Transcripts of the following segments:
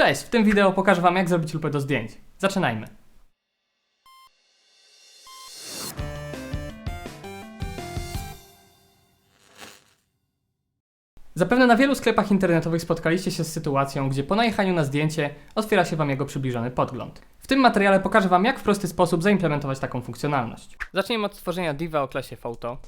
Cześć, w tym wideo pokażę Wam jak zrobić lupę do zdjęć. Zaczynajmy. Zapewne na wielu sklepach internetowych spotkaliście się z sytuacją, gdzie po najechaniu na zdjęcie otwiera się Wam jego przybliżony podgląd. W tym materiale pokażę Wam, jak w prosty sposób zaimplementować taką funkcjonalność. Zacznijmy od stworzenia diva o klasie photo.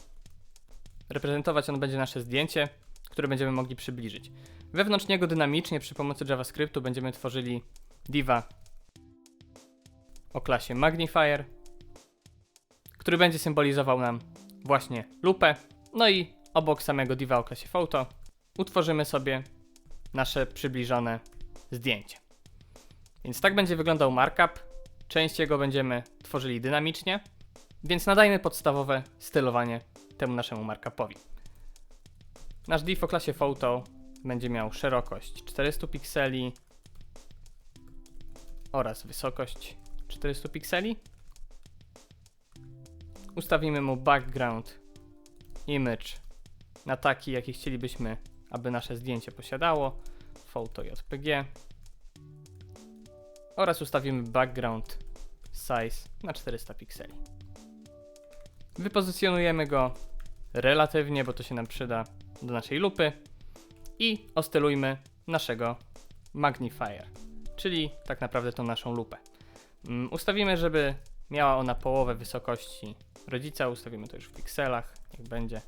Reprezentować on będzie nasze zdjęcie, które będziemy mogli przybliżyć. Wewnątrz niego dynamicznie przy pomocy JavaScriptu będziemy tworzyli diva o klasie magnifier, który będzie symbolizował nam właśnie lupę. No i obok samego diva o klasie photo utworzymy sobie nasze przybliżone zdjęcie. Więc tak będzie wyglądał markup. Część jego będziemy tworzyli dynamicznie, więc nadajmy podstawowe stylowanie temu naszemu markupowi. Nasz div o klasie photo będzie miał szerokość 400 pikseli oraz wysokość 400 pikseli. Ustawimy mu background image na taki, jaki chcielibyśmy, aby nasze zdjęcie posiadało. Photo JPG. Oraz ustawimy background size na 400 pikseli. Wypozycjonujemy go relatywnie, bo to się nam przyda do naszej lupy i ostylujmy naszego magnifier, czyli tak naprawdę tą naszą lupę. Mm, Ustawimy, żeby miała ona połowę wysokości rodzica, ustawimy to już w pikselach, niech będzie.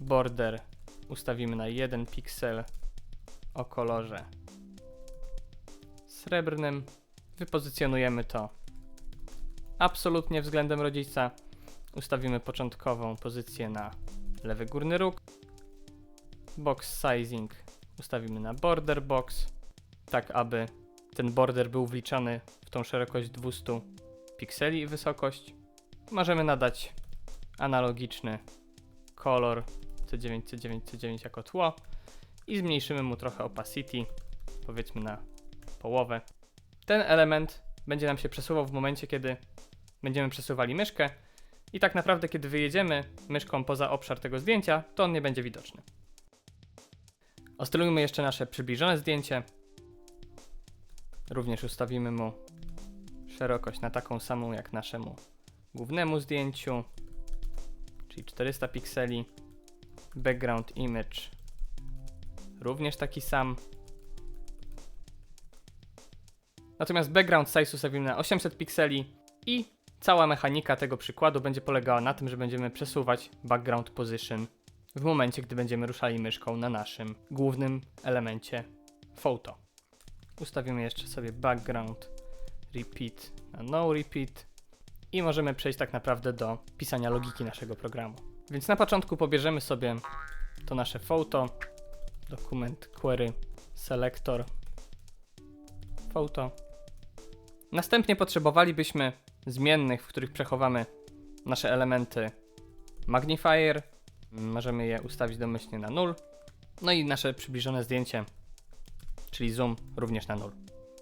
Border ustawimy na 1 piksel o kolorze srebrnym. Wypozycjonujemy to absolutnie względem rodzica. Ustawimy początkową pozycję na lewy górny róg. Box sizing ustawimy na border box, tak aby ten border był wliczany w tą szerokość 200 pikseli i wysokość. Możemy nadać analogiczny kolor C9, C9, C9 jako tło i zmniejszymy mu trochę opacity, powiedzmy na połowę. Ten element będzie nam się przesuwał w momencie, kiedy będziemy przesuwali myszkę i tak naprawdę, kiedy wyjedziemy myszką poza obszar tego zdjęcia, to on nie będzie widoczny. Ostylujmy jeszcze nasze przybliżone zdjęcie. Również ustawimy mu szerokość na taką samą jak naszemu głównemu zdjęciu, czyli 400 pikseli. Background image również taki sam. Natomiast background size ustawimy na 800 pikseli i cała mechanika tego przykładu będzie polegała na tym, że będziemy przesuwać background position w momencie, gdy będziemy ruszali myszką na naszym głównym elemencie photo. Ustawimy jeszcze sobie background repeat no repeat i możemy przejść tak naprawdę do pisania logiki naszego programu. Więc na początku pobierzemy sobie to nasze photo, dokument query selector photo. Następnie potrzebowalibyśmy zmiennych, w których przechowamy nasze elementy magnifier. Możemy je ustawić domyślnie na 0. No i nasze przybliżone zdjęcie, czyli zoom, również na 0.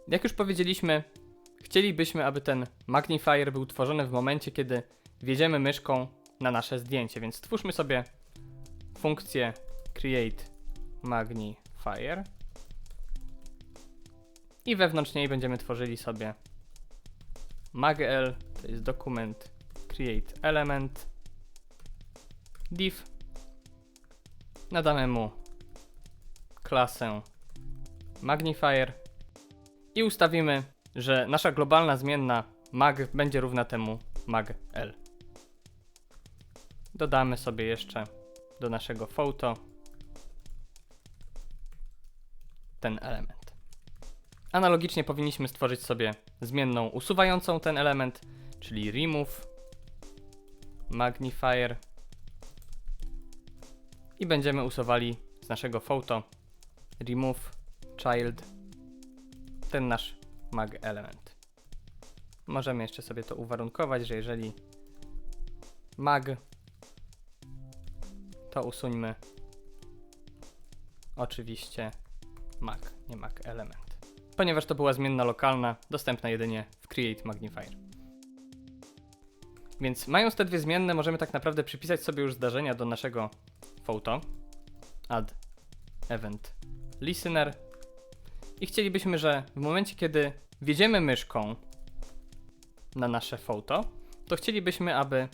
Jak już powiedzieliśmy, chcielibyśmy, aby ten magnifier był tworzony w momencie, kiedy wjedziemy myszką na nasze zdjęcie, więc stwórzmy sobie funkcję create magnifier i wewnątrz niej będziemy tworzyli sobie magl, to jest dokument create element div nadamy mu klasę magnifier i ustawimy, że nasza globalna zmienna mag będzie równa temu magl. Dodamy sobie jeszcze do naszego photo ten element. Analogicznie powinniśmy stworzyć sobie zmienną usuwającą ten element, czyli remove magnifier i będziemy usuwali z naszego photo remove child ten nasz mag element. Możemy jeszcze sobie to uwarunkować, że jeżeli mag to usuńmy oczywiście mag, nie mag element. Ponieważ to była zmienna lokalna, dostępna jedynie w Create Magnifier. Więc mając te dwie zmienne, możemy tak naprawdę przypisać sobie już zdarzenia do naszego photo. Add event listener. I chcielibyśmy, że w momencie, kiedy wjedziemy myszką na nasze foto, to chcielibyśmy, aby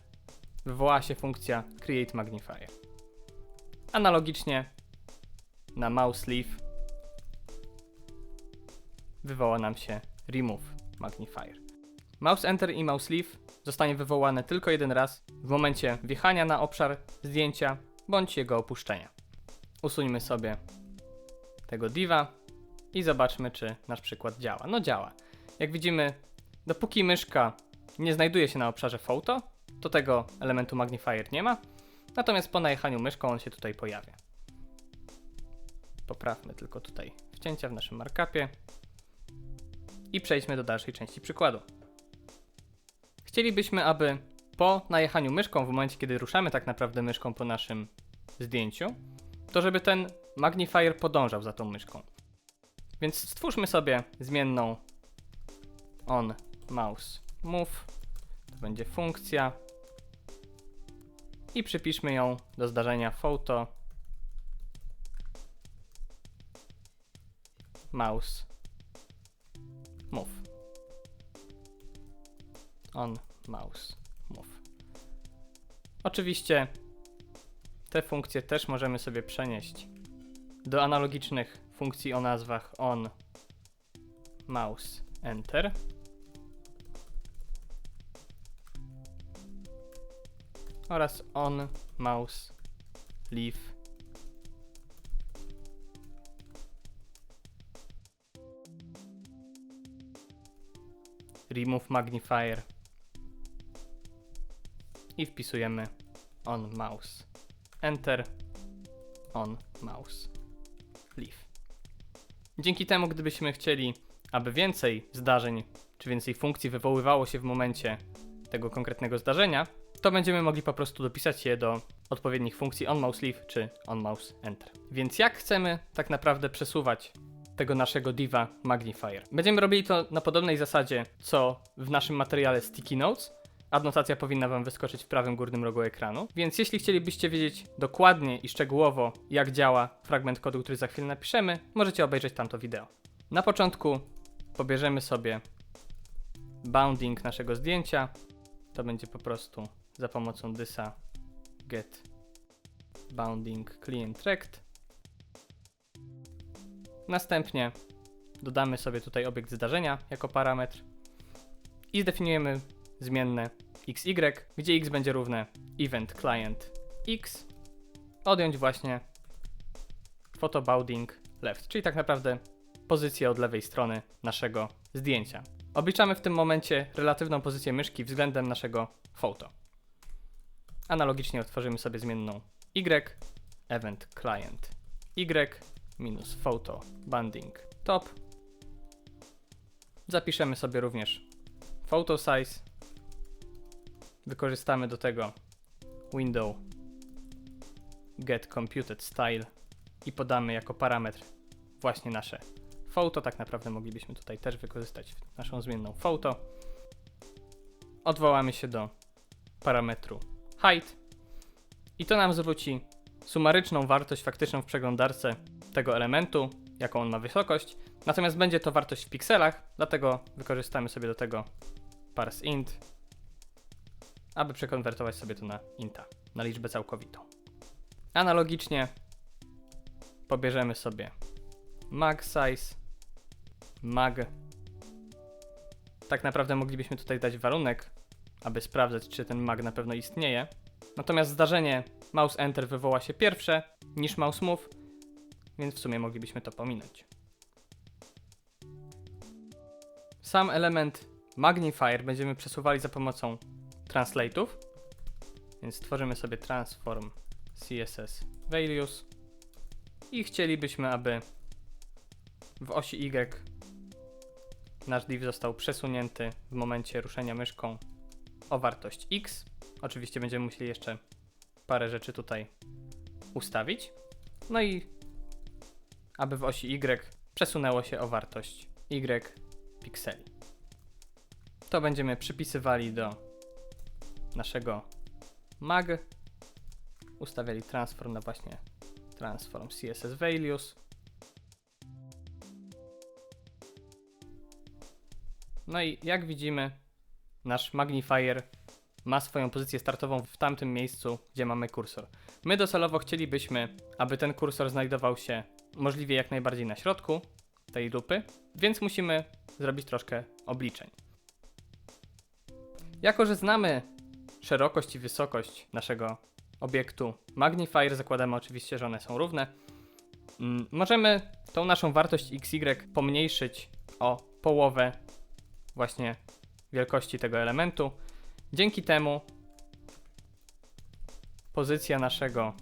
wywołała się funkcja Create Magnifier. Analogicznie na mouse leaf wywoła nam się Remove Magnifier. Mouse Enter i Mouse Leaf zostanie wywołane tylko jeden raz w momencie wjechania na obszar zdjęcia bądź jego opuszczenia. Usuńmy sobie tego diva i zobaczmy, czy nasz przykład działa. No działa. Jak widzimy, dopóki myszka nie znajduje się na obszarze photo, to tego elementu magnifier nie ma, natomiast po najechaniu myszką on się tutaj pojawia. Poprawmy tylko tutaj wcięcia w naszym markupie i przejdźmy do dalszej części przykładu. Chcielibyśmy, aby po najechaniu myszką, w momencie kiedy ruszamy tak naprawdę myszką po naszym zdjęciu, to żeby ten magnifier podążał za tą myszką. Więc stwórzmy sobie zmienną on mouse move. To będzie funkcja. I przypiszmy ją do zdarzenia photo mouse move. On mouse. Oczywiście te funkcje też możemy sobie przenieść do analogicznych funkcji o nazwach on mouse enter. oraz on mouse leave remove magnifier i wpisujemy on mouse enter on mouse leave. Dzięki temu, gdybyśmy chcieli, aby więcej zdarzeń czy więcej funkcji wywoływało się w momencie tego konkretnego zdarzenia, to będziemy mogli po prostu dopisać je do odpowiednich funkcji on mouse leave czy on mouse enter. Więc jak chcemy tak naprawdę przesuwać tego naszego diva magnifier? Będziemy robili to na podobnej zasadzie, co w naszym materiale Sticky Notes. Adnotacja powinna Wam wyskoczyć w prawym górnym rogu ekranu. Więc jeśli chcielibyście wiedzieć dokładnie i szczegółowo, jak działa fragment kodu, który za chwilę napiszemy, możecie obejrzeć tamto wideo. Na początku pobierzemy sobie bounding naszego zdjęcia. To będzie po prostu za pomocą dysa get bounding client rect. Następnie dodamy sobie tutaj obiekt zdarzenia jako parametr i zdefiniujemy zmienne xy, gdzie x będzie równe event client x, odjąć właśnie photo bounding left, czyli tak naprawdę pozycję od lewej strony naszego zdjęcia. Obliczamy w tym momencie relatywną pozycję myszki względem naszego foto. Analogicznie otworzymy sobie zmienną y, event client y minus photo banding top. Zapiszemy sobie również photo size. Wykorzystamy do tego window get computed style i podamy jako parametr właśnie nasze photo. Tak naprawdę moglibyśmy tutaj też wykorzystać naszą zmienną photo. Odwołamy się do parametru height i to nam zwróci sumaryczną wartość faktyczną w przeglądarce tego elementu, jaką on ma wysokość. Natomiast będzie to wartość w pikselach, dlatego wykorzystamy sobie do tego parse int, aby przekonwertować sobie to na inta, na liczbę całkowitą. Analogicznie pobierzemy sobie mag size, mag. Tak naprawdę moglibyśmy tutaj dać warunek, aby sprawdzać, czy ten mag na pewno istnieje. Natomiast zdarzenie mouse enter wywoła się pierwsze niż mouse move, więc w sumie moglibyśmy to pominąć. Sam element magnifier będziemy przesuwali za pomocą translate'ów, więc stworzymy sobie transform css values i chcielibyśmy, aby w osi Y nasz div został przesunięty w momencie ruszenia myszką o wartość x. Oczywiście będziemy musieli jeszcze parę rzeczy tutaj ustawić. No i aby w osi y przesunęło się o wartość y pikseli. To będziemy przypisywali do naszego mag. Ustawiali transform na właśnie transform CSS values. No i jak widzimy, nasz magnifier ma swoją pozycję startową w tamtym miejscu, gdzie mamy kursor. My docelowo chcielibyśmy, aby ten kursor znajdował się możliwie jak najbardziej na środku tej lupy, więc musimy zrobić troszkę obliczeń. Jako, że znamy szerokość i wysokość naszego obiektu magnifier, zakładamy oczywiście, że one są równe, mm, możemy tą naszą wartość xy pomniejszyć o połowę właśnie wielkości tego elementu. Dzięki temu pozycja naszego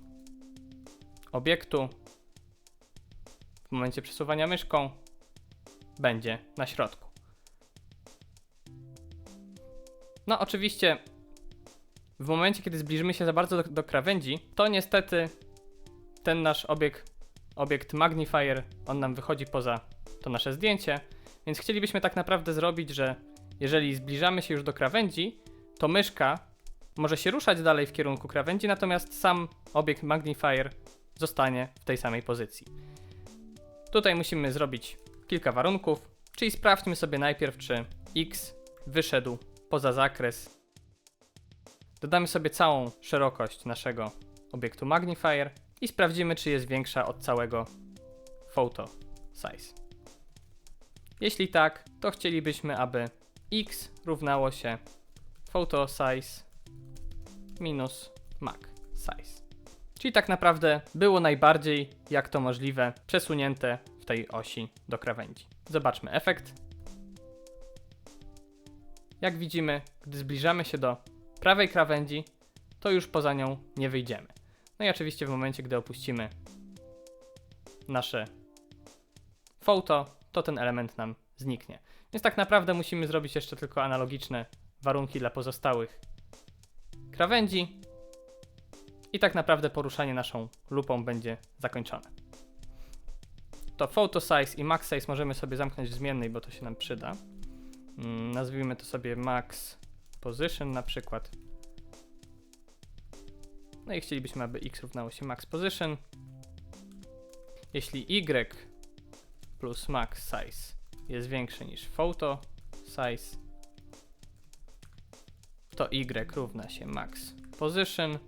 obiektu w momencie przesuwania myszką będzie na środku. No, oczywiście, w momencie, kiedy zbliżymy się za bardzo do, do krawędzi, to niestety ten nasz obiekt, obiekt magnifier, on nam wychodzi poza to nasze zdjęcie, więc chcielibyśmy tak naprawdę zrobić, że jeżeli zbliżamy się już do krawędzi, to myszka może się ruszać dalej w kierunku krawędzi, natomiast sam obiekt magnifier zostanie w tej samej pozycji. Tutaj musimy zrobić kilka warunków, czyli sprawdźmy sobie najpierw, czy x wyszedł poza zakres. Dodamy sobie całą szerokość naszego obiektu magnifier i sprawdzimy, czy jest większa od całego photo size. Jeśli tak, to chcielibyśmy, aby x równało się photo size minus mac size. Czyli tak naprawdę było najbardziej, jak to możliwe, przesunięte w tej osi do krawędzi. Zobaczmy efekt. Jak widzimy, gdy zbliżamy się do prawej krawędzi, to już poza nią nie wyjdziemy. No i oczywiście w momencie, gdy opuścimy nasze foto, to ten element nam zniknie. Więc tak naprawdę musimy zrobić jeszcze tylko analogiczne warunki dla pozostałych krawędzi i tak naprawdę poruszanie naszą lupą będzie zakończone. To photo size i max size możemy sobie zamknąć w zmiennej, bo to się nam przyda. Mm, nazwijmy to sobie max position na przykład. No i chcielibyśmy, aby x równało się max position. Jeśli y plus max size jest większy niż photo size, to y równa się max position.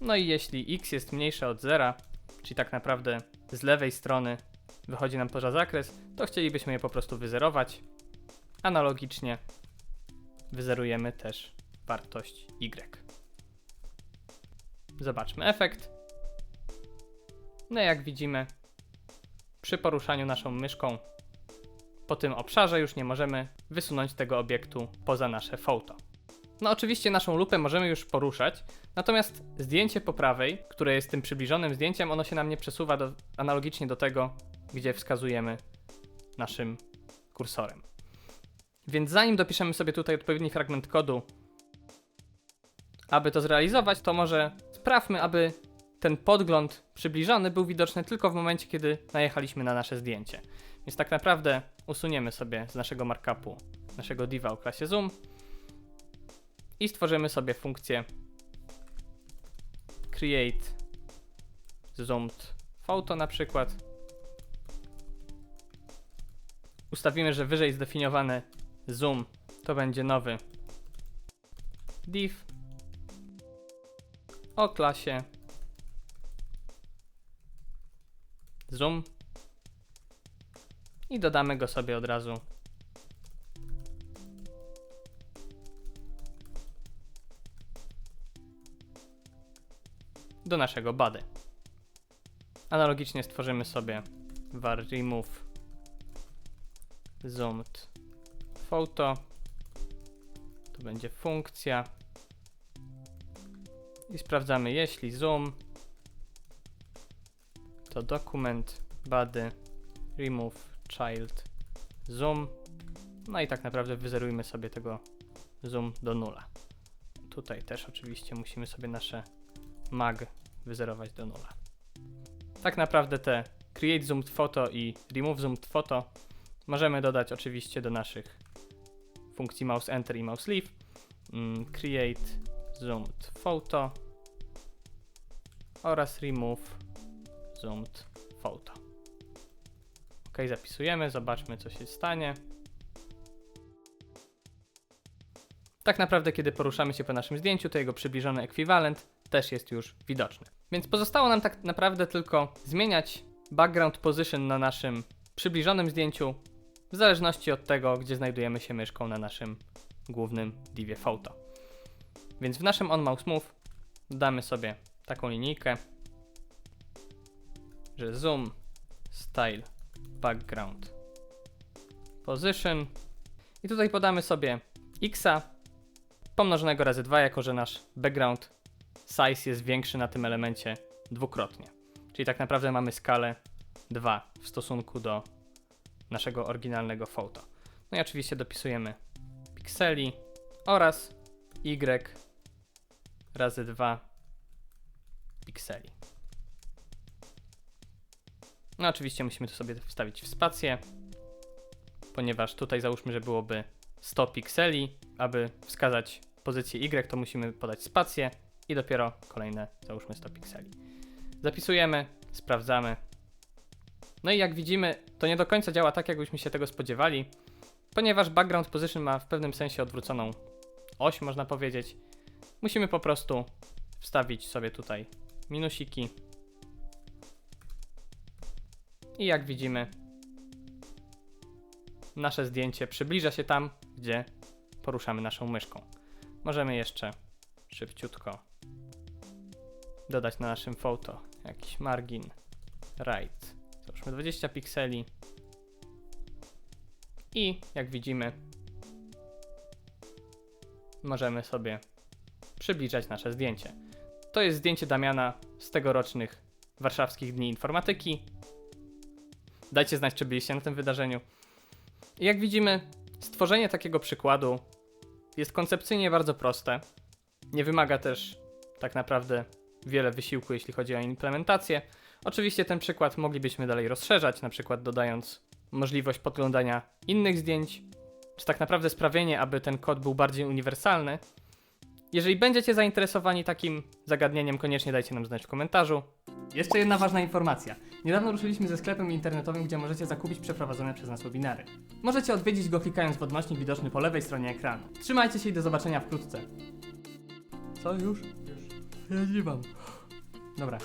No i jeśli x jest mniejsze od zera, czyli tak naprawdę z lewej strony wychodzi nam poza zakres, to chcielibyśmy je po prostu wyzerować. Analogicznie wyzerujemy też wartość y. Zobaczmy efekt. No jak widzimy, przy poruszaniu naszą myszką po tym obszarze już nie możemy wysunąć tego obiektu poza nasze foto. No oczywiście naszą lupę możemy już poruszać, natomiast zdjęcie po prawej, które jest tym przybliżonym zdjęciem, ono się nam nie przesuwa do, analogicznie do tego, gdzie wskazujemy naszym kursorem. Więc zanim dopiszemy sobie tutaj odpowiedni fragment kodu, aby to zrealizować, to może sprawmy, aby ten podgląd przybliżony był widoczny tylko w momencie, kiedy najechaliśmy na nasze zdjęcie. Więc tak naprawdę usuniemy sobie z naszego markupu naszego diva o klasie zoom i stworzymy sobie funkcję create zoomed photo na przykład. Ustawimy, że wyżej zdefiniowany zoom. To będzie nowy. Div. O klasie. Zoom. I dodamy go sobie od razu. Do naszego body. Analogicznie stworzymy sobie var remove. Zoomed photo. To będzie funkcja. I sprawdzamy, jeśli zoom, to dokument body remove child zoom. No i tak naprawdę wyzerujmy sobie tego zoom do nula. Tutaj też oczywiście musimy sobie nasze mag wyzerować do nula. Tak naprawdę te create zoomed photo i remove zoomed photo możemy dodać oczywiście do naszych funkcji mouse enter i mouse leave, mm, create zoomed photo oraz remove zoomed photo. Ok, zapisujemy, zobaczmy co się stanie. Tak naprawdę, kiedy poruszamy się po naszym zdjęciu, to jego przybliżony ekwiwalent też jest już widoczny. Więc pozostało nam tak naprawdę tylko zmieniać background position na naszym przybliżonym zdjęciu w zależności od tego, gdzie znajdujemy się myszką na naszym głównym divie photo. Więc w naszym on mouse move damy sobie taką linijkę, że zoom, style, background, position i tutaj podamy sobie x pomnożonego razy 2, jako że nasz background size jest większy na tym elemencie dwukrotnie. Czyli tak naprawdę mamy skalę 2 w stosunku do naszego oryginalnego foto. No i oczywiście dopisujemy pikseli oraz y razy 2 pikseli. No oczywiście musimy to sobie wstawić w spację, ponieważ tutaj załóżmy, że byłoby 100 pikseli, aby wskazać pozycję Y, to musimy podać spację i dopiero kolejne załóżmy 100 pikseli. Zapisujemy, sprawdzamy. No i jak widzimy, to nie do końca działa tak, jakbyśmy się tego spodziewali, ponieważ background position ma w pewnym sensie odwróconą oś, można powiedzieć. Musimy po prostu wstawić sobie tutaj minusiki. I jak widzimy, nasze zdjęcie przybliża się tam, gdzie poruszamy naszą myszką. Możemy jeszcze szybciutko dodać na naszym foto jakiś margin right. Załóżmy 20 pikseli. I jak widzimy, możemy sobie przybliżać nasze zdjęcie. To jest zdjęcie Damiana z tegorocznych warszawskich dni informatyki. Dajcie znać, czy byliście na tym wydarzeniu. I jak widzimy, stworzenie takiego przykładu jest koncepcyjnie bardzo proste. Nie wymaga też tak naprawdę wiele wysiłku, jeśli chodzi o implementację. Oczywiście ten przykład moglibyśmy dalej rozszerzać, na przykład dodając możliwość podglądania innych zdjęć, czy tak naprawdę sprawienie, aby ten kod był bardziej uniwersalny. Jeżeli będziecie zainteresowani takim zagadnieniem, koniecznie dajcie nam znać w komentarzu. Jeszcze jedna ważna informacja. Niedawno ruszyliśmy ze sklepem internetowym, gdzie możecie zakupić przeprowadzone przez nas webinary. Możecie odwiedzić go klikając w odnośnik widoczny po lewej stronie ekranu. Trzymajcie się i do zobaczenia wkrótce. Co już? Już. Ja nie. Dobra.